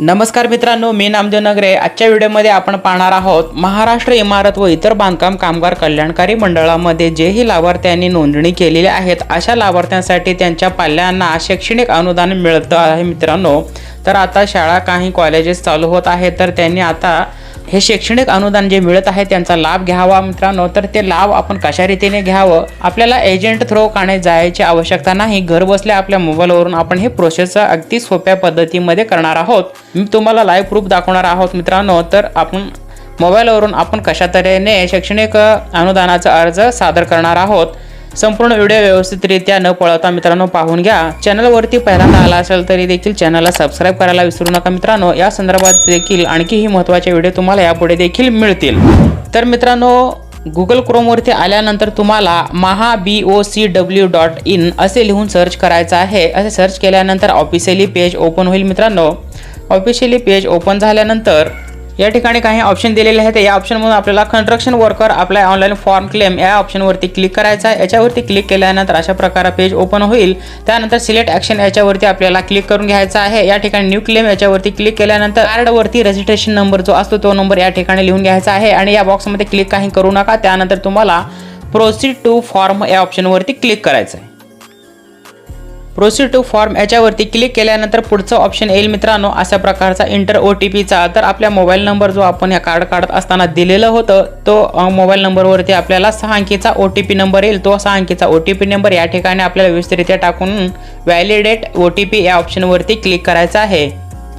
नमस्कार मित्रांनो मी नामदेव नगरे. आजच्या व्हिडिओमध्ये आपण पाहणार आहोत महाराष्ट्र इमारत व इतर बांधकाम कामगार कल्याणकारी मंडळामध्ये जेही लाभार्थ्यांनी नोंदणी केलेली आहेत अशा लाभार्थ्यांसाठी त्यांच्या पाल्यांना शैक्षणिक अनुदान मिळतं आहे मित्रांनो. तर आता शाळा काही कॉलेजेस चालू होत आहेत तर त्यांनी आता हे शैक्षणिक अनुदान जे मिळत आहे त्यांचा लाभ घ्यावा मित्रांनो. तर ते लाभ आपण कशा रीतीने घ्यावं? आपल्याला एजंट थ्रो काणे जायची आवश्यकता नाही. घर बसल्या आपल्या मोबाईलवरून आपण हे प्रोसेस अगदी सोप्या पद्धतीमध्ये करणार आहोत. मी तुम्हाला लाईव्ह प्रूफ दाखवणार आहोत मित्रांनो. तर आपण मोबाईलवरून आपण कशा तऱ्हेने शैक्षणिक अनुदानाचा अर्ज सादर करणार आहोत? संपूर्ण व्हिडिओ व्यवस्थितरित्या न पळवता मित्रांनो पाहून घ्या. चॅनलवरती पहिल्यांदा आला असेल तरी देखील चॅनलला सबस्क्राईब करायला विसरू नका मित्रांनो. या संदर्भात देखील आणखीही महत्त्वाचे व्हिडिओ तुम्हाला यापुढे देखील मिळतील. तर मित्रांनो गुगल क्रोमवरती आल्यानंतर तुम्हाला Maha B O C W dot in असे लिहून सर्च करायचं आहे. असे सर्च केल्यानंतर ऑफिशियली पेज ओपन होईल मित्रांनो. ऑफिशियली पेज ओपन झाल्यानंतर या ठिकाणी काही ऑप्शन दिलेले आहेत. या ऑप्शनमधून आपल्याला कन्स्ट्रक्शन वर्कर आपला ऑनलाईन फॉर्म क्लेम या ऑप्शनवरती क्लिक करायचा आहे. याच्यावरती क्लिक केल्यानंतर अशा प्रकारे पेज ओपन होईल. त्यानंतर सिलेक्ट ॲक्शन याच्यावरती आपल्याला क्लिक करून घ्यायचा आहे. या ठिकाणी न्यू क्लेम याच्यावरती क्लिक केल्यानंतर कार्डवरती रजिस्ट्रेशन नंबर जो असतो तो नंबर या ठिकाणी लिहून घ्यायचा आहे. आणि या बॉक्समध्ये क्लिक काही करू नका. त्यानंतर तुम्हाला प्रोसीड टू फॉर्म या ऑप्शनवरती क्लिक करायचं आहे प्रोसीड टू फॉर्म याच्यावरती क्लिक केल्यानंतर पुढचं ऑप्शन येईल मित्रांनो. अशा प्रकारचा इंटर ओ टी पीचा तर आपल्या मोबाईल नंबर जो आपण या कार्ड काढत असताना दिलेलं होतं तो मोबाईल नंबरवरती आपल्याला सहा अंकीचा ओ टी पी नंबर येईल. तो सहा अंकीचा ओ टी पी नंबर या ठिकाणी आपल्याला व्यवस्थितरित्या टाकून व्हॅलिडेट ओ टी पी या ऑप्शनवरती क्लिक करायचा आहे.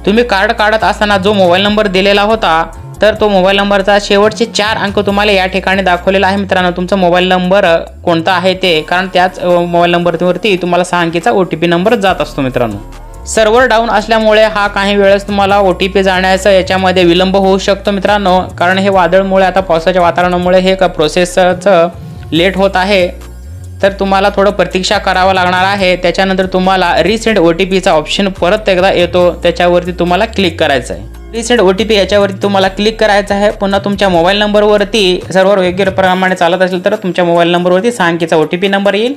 तुम्ही कार्ड काढत असताना जो मोबाईल नंबर दिलेला होता तर तो मोबाईल नंबरचा शेवटचे चार अंक तुम्हाला या ठिकाणी दाखवलेला आहे. मित्रांनो तुमचा मोबाईल नंबर कोणता आहे ते? कारण त्याच मोबाईल नंबरवरती तुम्हाला सहा अंकीचा ओ टी पी नंबर जात असतो मित्रांनो. सर्व्हर डाऊन असल्यामुळे हा काही वेळेस तुम्हाला ओ टी पी जाण्याचा याच्यामध्ये विलंब होऊ शकतो मित्रांनो. कारण हे वादळमुळे आता पावसाच्या वातावरणामुळे हे प्रोसेसचं लेट होत आहे. तर तुम्हाला थोडं प्रतीक्षा करावं लागणार आहे. त्याच्यानंतर तुम्हाला रिसेंट ओ टी पीचा ऑप्शन परत एकदा येतो. त्याच्यावरती तुम्हाला क्लिक करायचं आहे रिसेंट ओ टी पी याच्यावरती तुम्हाला क्लिक करायचं आहे. पुन्हा तुमच्या मोबाईल नंबरवरती सर्व योग्य प्रमाणे चालत असेल तर तुमच्या मोबाईल नंबरवरती सहा अंकीचा ओ टी पी नंबर येईल.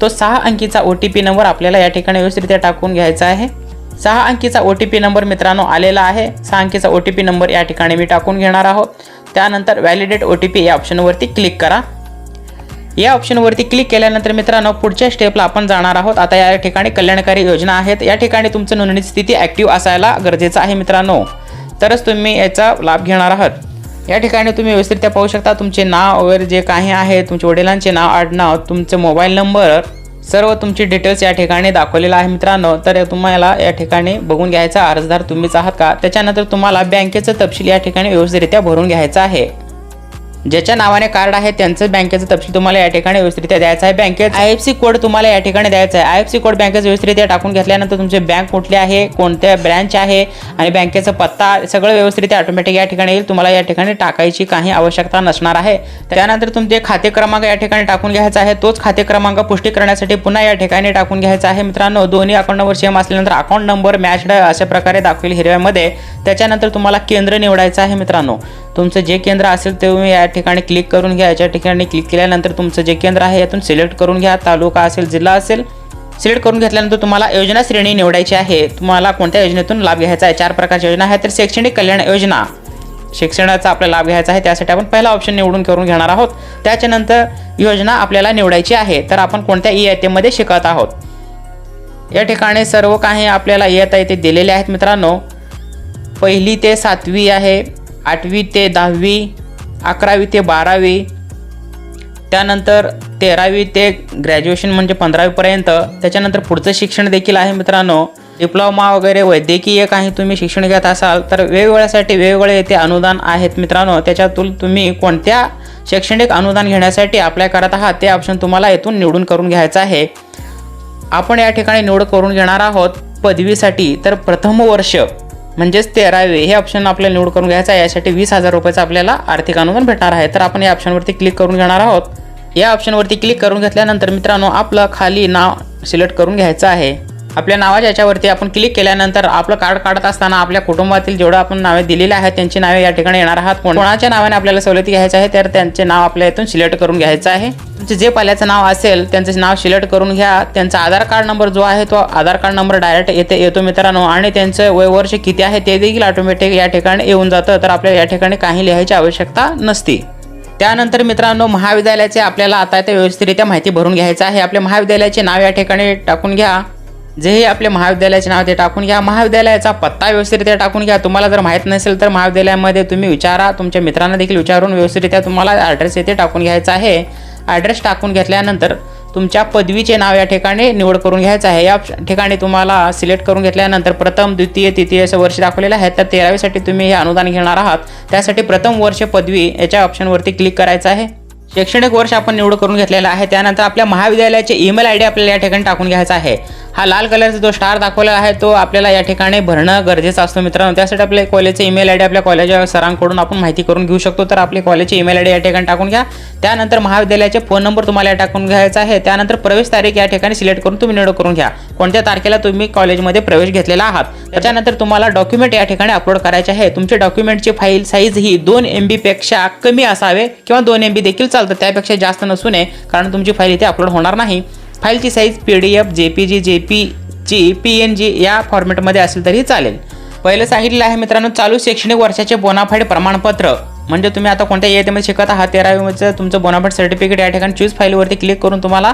तो सहा अंकीचा ओ टी पी नंबर आपल्याला या ठिकाणी व्यवस्थितरित्या टाकून घ्यायचा आहे. सहा अंकीचा ओ टी पी नंबर मित्रांनो आलेला आहे. सहा अंकीचा ओ टी पी नंबर या ठिकाणी मी टाकून घेणार आहोत. त्यानंतर व्हॅलिडेट ओ टी पी या ऑप्शनवरती क्लिक करा. या ऑप्शनवरती क्लिक केल्यानंतर मित्रांनो पुढच्या स्टेपला आपण जाणार आहोत. आता या ठिकाणी कल्याणकारी योजना आहेत. या ठिकाणी तुमचं नोंदणी स्थिती ॲक्टिव्ह असायला गरजेचं आहे मित्रांनो. तरच तुम्ही याचा लाभ घेणार आहात. या ठिकाणी तुम्ही व्यवस्थितरित्या पाहू शकता तुमचे नाव वगैरे जे काही आहे तुमच्या वडिलांचे नाव आडनाव तुमचे मोबाईल नंबर सर्व तुमची डिटेल्स या ठिकाणी दाखवलेलं आहे मित्रांनो. तर तुम्हाला या ठिकाणी बघून घ्यायचा अर्जदार तुम्हीच आहात का? त्याच्यानंतर तुम्हाला बँकेचं तपशील या ठिकाणी व्यवस्थितरित्या भरून घ्यायचं आहे. ज्याच्या नावाने कार्ड आहे त्यांचं बँकेचं तपशील तुम्हाला या ठिकाणी व्यवस्थित द्यायचं आहे. बँकेत आय एफ सी कोड तुम्हाला या ठिकाणी द्यायचा आहे. आय एफ सी कोड बँकेचं व्यवस्थित टाकून घेतल्यानंतर तुमचे बँक कुठली आहे कोणत्या ब्रँच आहे आणि बँकेचा पत्ता सगळं व्यवस्थित ऑटोमॅटिक या ठिकाणी येईल. तुम्हाला या ठिकाणी टाकायची काही आवश्यकता नसणार आहे. त्यानंतर तुमचे खाते क्रमांक या ठिकाणी टाकून घ्यायचा आहे. तोच खाते क्रमांक पुष्टी करण्यासाठी पुन्हा या ठिकाणी टाकून घ्यायचा आहे. मित्रांनो दोन्ही अकाउंट नंबर सेम असल्यानंतर अकाउंट नंबर मॅचड अशा प्रकारे दाखवेल हिरव्यामध्ये. त्याच्यानंतर तुम्हाला केंद्र निवडायचं आहे मित्रांनो. तुमचं जे केंद्र असेल ते तुम्ही या ठिकाणी क्लिक करून घ्या. याच्या ठिकाणी क्लिक केल्यानंतर तुमचं जे केंद्र आहे यातून सिलेक्ट करून घ्या. तालुका असेल जिल्हा असेल सिलेक्ट करून घेतल्यानंतर तुम्हाला योजना श्रेणी निवडायची आहे. तुम्हाला कोणत्या योजनेतून लाभ घ्यायचा आहे? चार प्रकारच्या योजना आहेत. तर शैक्षणिक कल्याण योजना. शिक्षणाचा आपल्याला लाभ घ्यायचा आहे. त्यासाठी आपण पहिला ऑप्शन निवडून करून घेणार आहोत. त्याच्यानंतर योजना आपल्याला निवडायची आहे. तर आपण कोणत्या इयत्तेमध्ये शिकत आहोत? या ठिकाणी सर्व काही आपल्याला इयत्ता ते दिलेले आहेत मित्रांनो. पहिली ते सातवी आहे. आठवी ते दहावी अकरावी ते बारावी त्यानंतर तेरावी ते ग्रॅज्युएशन म्हणजे पंधरावीपर्यंत. त्याच्यानंतर पुढचं शिक्षण देखील आहे मित्रांनो. डिप्लोमा वगैरे वैद्यकीय काही तुम्ही शिक्षण घेत असाल तर वेगवेगळ्यासाठी वेगवेगळे येथे अनुदान आहेत मित्रांनो. त्याच्यातून तुम्ही कोणत्या शैक्षणिक अनुदान घेण्यासाठी अप्लाय करत आहात ते ऑप्शन तुम्हाला येथून निवडून करून घ्यायचं आहे. आपण या ठिकाणी निवड करून घेणार आहोत पदवीसाठी. तर प्रथम वर्ष म्हणजेच तेरावे हे ऑप्शन आपल्याला निवड करून घ्यायचं आहे. यासाठी वीस हजार रुपयाचं आपल्याला आर्थिक अनुदान भेटणार आहे. तर आपण या ऑप्शनवरती क्लिक करून घेणार आहोत. या ऑप्शनवरती क्लिक करून घेतल्यानंतर मित्रांनो आपलं खाली नाव सिलेक्ट करून घ्यायचं आहे. आपल्या नावाच्या याच्यावरती आपण क्लिक केल्यानंतर आपलं कार्ड काढत असताना आपल्या कुटुंबातील जेवढं आपण नावे दिलेली आहेत त्यांची नावे या ठिकाणी येणार आहात. कोणाच्या नावाने आपल्याला सवलती घ्यायचं आहे तर त्यांचे नाव आपल्या इथून सिलेक्ट करून घ्यायचं आहे. तुमचे जे पाल्याचं नाव असेल त्यांचं नाव सिलेक्ट करून घ्या. त्यांचा आधार कार्ड नंबर जो आहे तो आधार कार्ड नंबर डायरेक्ट येते येतो मित्रांनो. आणि त्यांचं वय वर्ष किती आहे ते देखील ऑटोमॅटिक या ठिकाणी येऊन जातं. तर आपल्याला या ठिकाणी काही लिहायची आवश्यकता नसते. त्यानंतर मित्रांनो महाविद्यालयाचे आपल्याला आता व्यवस्थितरित्या माहिती भरून घ्यायचं आहे. आपल्या महाविद्यालयाचे नाव या ठिकाणी टाकून घ्या. जेही आपले महाविद्यालयाचे नाव ते टाकून घ्या. महाविद्यालयाचा पत्ता व्यवस्थितरित्या टाकून घ्या. तुम्हाला जर माहीत नसेल तर महाविद्यालयामध्ये तुम्ही विचारा. तुमच्या मित्रांना देखील विचारून व्यवस्थितरित्या तुम्हाला ॲड्रेस येथे टाकून घ्यायचा आहे. ॲड्रेस टाकून घेतल्यानंतर तुमच्या पदवीचे नाव या ठिकाणी निवड करून घ्यायचं आहे. या ठिकाणी तुम्हाला सिलेक्ट करून घेतल्यानंतर प्रथम द्वितीय तृतीय असं वर्ष दाखवलेलं आहे तर तेरावीसाठी तुम्ही हे अनुदान घेणार आहात. त्यासाठी प्रथम वर्ष पदवी याच्या ऑप्शनवरती क्लिक करायचं आहे. शैक्षणिक वर्ष आपण निवड करून घेतलेला आहे. त्यानंतर आपल्या महाविद्यालयाचे ईमेल आय डी आपल्याला या ठिकाणी टाकून घ्यायचा आहे. हा लाल कलरचा जो स्टार दाखवलेला आहे तो आपल्याला या ठिकाणी भरणं गरजेचं असतो मित्रांनो. त्यासाठी आपल्या कॉलेजचे ईमेल आय डी आपल्या कॉलेज सरांकडून आपण माहिती करून घेऊ शकतो. तर आपले कॉलेजचे ईमेल आय डी या ठिकाणी टाकून घ्या. त्यानंतर महाविद्यालयाचे फोन नंबर तुम्हाला या टाकून घ्यायचा आहे. त्यानंतर प्रवेश तारीख या ठिकाणी सिलेक्ट करून तुम्ही निवड करून घ्या. कोणत्या तारखेला तुम्ही कॉलेजमध्ये प्रवेश घेतलेला आहात? त्याच्यानंतर तुम्हाला डॉक्युमेंट या ठिकाणी अपलोड करायचे आहे. तुमचे डॉक्युमेंटची फाईल साईज ही दोन एम बीपेक्षा कमी असावे किंवा दोन एम बी देखील तर त्यापेक्षा जास्त नसू नये कारण तुमची फाईल इथे अपलोड होणार नाही. फाईलची size P D F J P G J P G P N G या फॉर्मॅटमध्ये असेल तरी चालेल. पहिलं सांगितलं आहे मित्रांनो चालू शैक्षणिक वर्षाचे बोनाफाईड प्रमाणपत्र. म्हणजे तुम्ही आता कोणत्या इयत्तेमध्ये शिकत आहात तेरावीचं तुमचं बोनाफाईड सर्टिफिकेट या ठिकाणी चूज फाईलवरती क्लिक करून तुम्हाला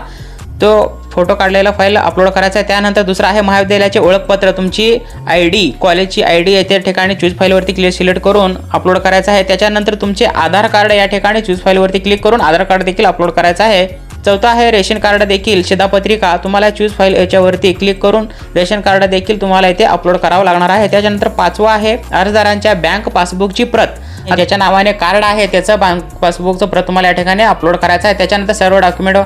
तो फोटो काढलेला फाईल अपलोड करायचा आहे. त्यानंतर दुसरं आहे महाविद्यालयाचे ओळखपत्र. तुमची आय डी कॉलेजची आय डी आहे त्या ठिकाणी चूज फाईलवरती क्लिक सिलेक्ट करून अपलोड करायचं आहे. त्याच्यानंतर तुमचे आधार कार्ड या ठिकाणी चूज फाईलवरती क्लिक करून आधार कार्ड देखील अपलोड करायचं आहे. चौथा आहे रेशन कार्ड देखील शिधापत्रिका तुम्हाला चूज फाईल याच्यावरती क्लिक करून रेशन कार्ड देखील तुम्हाला इथे अपलोड करावं लागणार आहे. त्याच्यानंतर पाचवा आहे अर्जदारांच्या बँक पासबुकची प्रत. ज्याच्या नावाने कार्ड आहे त्याचं बँक पासबुकचं प्रत तुम्हाला या ठिकाणी अपलोड करायचं आहे. त्याच्यानंतर सर्व डॉक्युमेंट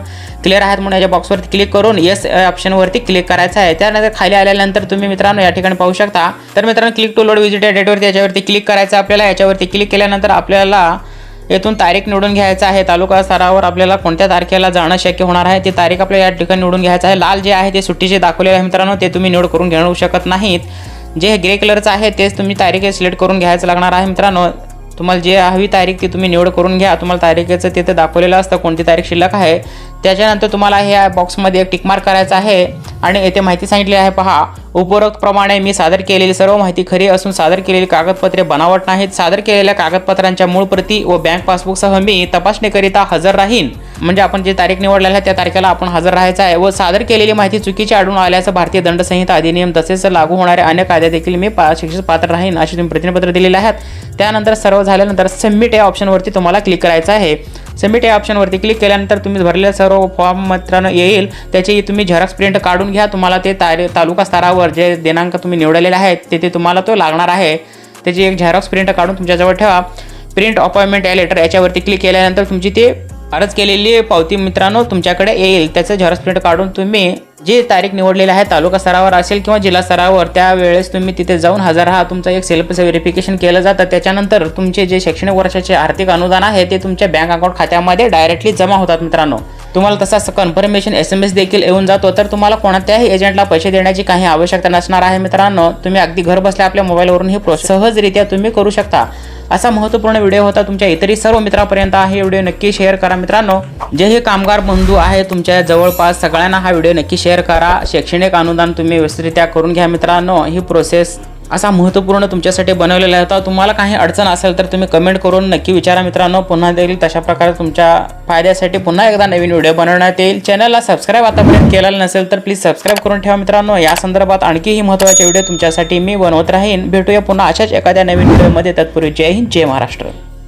क्लिअर आहेत म्हणून याच्या बॉक्सवरती क्लिक करून येस ऑप्शनवरती क्लिक करायचं आहे. त्यानंतर खाली आल्यानंतर तुम्ही मित्रांनो या ठिकाणी पाहू शकता. तर मित्रांनो क्लिक टू लोड विजिट डेटवरती याच्यावरती क्लिक करायचं आपल्याला. याच्यावरती क्लिक केल्यानंतर आपल्याला येथून तारीख निवडून घ्यायचं आहे. तालुका स्तरावर आपल्याला कोणत्या तारखेला जाणं शक्य होणार आहे ती तारीख आपल्याला या ठिकाणी निवडून घ्यायचं आहे. लाल जे आहे ते सुट्टीचे दाखवलेले आहे मित्रांनो ते तुम्ही निवड करून घेऊ शकत नाहीत. जे ग्रे कलरचं आहे तेच तुम्ही तारीख सिलेक्ट करून घ्यायचं लागणार आहे मित्रांनो. तुम्हाला जे हवी तारीख ती तुम्ही निवड करून घ्या. तुम्हाला तारीखेचं तिथे दाखवलेलं असतं कोणती तारीख शिल्लक आहे. त्याच्यानंतर तुम्हाला ह्या बॉक्समध्ये एक टिकमार्क करायचं आहे. आणि येथे माहिती सांगितली आहे पहा. उपरोक्तप्रमाणे मी सादर केलेली सर्व माहिती खरी असून सादर केलेली कागदपत्रे बनावट नाहीत. सादर केलेल्या कागदपत्रांच्या मूळ प्रती व बँक पासबुकसह मी तपासणीकरिता हजर राहीन. म्हणजे आपण जे तारीख निवडलेली आहे त्या तारखेला आपण हजर राहायचं आहे व सादर केलेली माहिती चुकीची आढळून आल्याचं भारतीय दंड संहिता अधिनियम तसेच लागू होणाऱ्या अन्य कायदे देखील मी पा शिक्षित पात्र राहीन अशी तुम्ही प्रतिनिपत्र दिलेले आहेत. त्यानंतर सर्व झाल्यानंतर सबमिट या ऑप्शनवरती तुम्हाला क्लिक करायचं आहे. सबमिट या ऑप्शनवरती क्लिक केल्यानंतर तुम्ही भरलेल्या सर्व फॉर्म मात्रानं येईल. त्याची तुम्ही झेरॉक्स प्रिंट काढून घ्या. तुम्हाला ते तारे तालुका स्तरावर जे दिनांक तुम्ही निवडलेले आहेत तिथे तुम्हाला तो लागणार आहे. त्याची एक झेरॉक्स प्रिंट काढून तुमच्याजवळ ठेवा. प्रिंट अपॉइंटमेंट या लेटर याच्यावरती क्लिक केल्यानंतर तुमची ते अर्ज केलेली पावती मित्रांनो तुमच्याकडे येईल. त्याचं झेरॉक्स प्रिंट काढून तुम्ही जी तारीख निवडलेली आहे तालुका स्तरावर असेल किंवा जिल्हा स्तरावर त्यावेळेस तुम्ही तिथे जाऊन हजर राहा. तुमचं एक सेल्फ व्हेरिफिकेशन केलं जातं. त्याच्यानंतर तुमचे जे शैक्षणिक वर्षाचे आर्थिक अनुदान आहे ते तुमच्या बँक अकाउंट खात्यामध्ये डायरेक्टली जमा होतात मित्रांनो. तुम्हाला तसा कन्फर्मेशन एस एम एस देखील येऊन जातो. तर तुम्हाला कोणत्याही एजंटला पैसे देण्याची काही आवश्यकता नसणार आहे मित्रांनो. तुम्ही अगदी घर बसल्या आपल्या मोबाईलवरून ही प्रोसेस सहजरित्या तुम्ही करू शकता. असा महत्त्वपूर्ण व्हिडिओ होता तुमच्या इतरही सर्व मित्रांपर्यंत हा व्हिडिओ नक्की शेअर करा मित्रांनो. जे हे कामगार बंधू आहे तुमच्या जवळपास सगळ्यांना हा व्हिडिओ नक्की शेअर करा. शैक्षणिक अनुदान तुम्ही व्यवस्थितरित्या करून घ्या मित्रांनो. ही प्रोसेस असा महत्त्वपूर्ण तुमच्यासाठी बनवलेला होता. तुम्हाला काही अडचण असेल तर तुम्ही कमेंट करून नक्की विचारा मित्रांनो. पुन्हा देखील तशा प्रकारे तुमच्या फायद्यासाठी पुन्हा एकदा नवीन व्हिडिओ बनवण्यात येईल. चॅनलला सबस्क्राईब आतापर्यंत केलेला नसेल तर प्लीज सबस्क्राईब करून ठेवा मित्रांनो. या संदर्भात आणखीही महत्त्वाचे व्हिडिओ तुमच्यासाठी मी बनवत राहीन. भेटूया पुन्हा अशाच एखाद्या नवीन व्हिडिओमध्ये तत्पूर्वी जय हिंद जय महाराष्ट्र.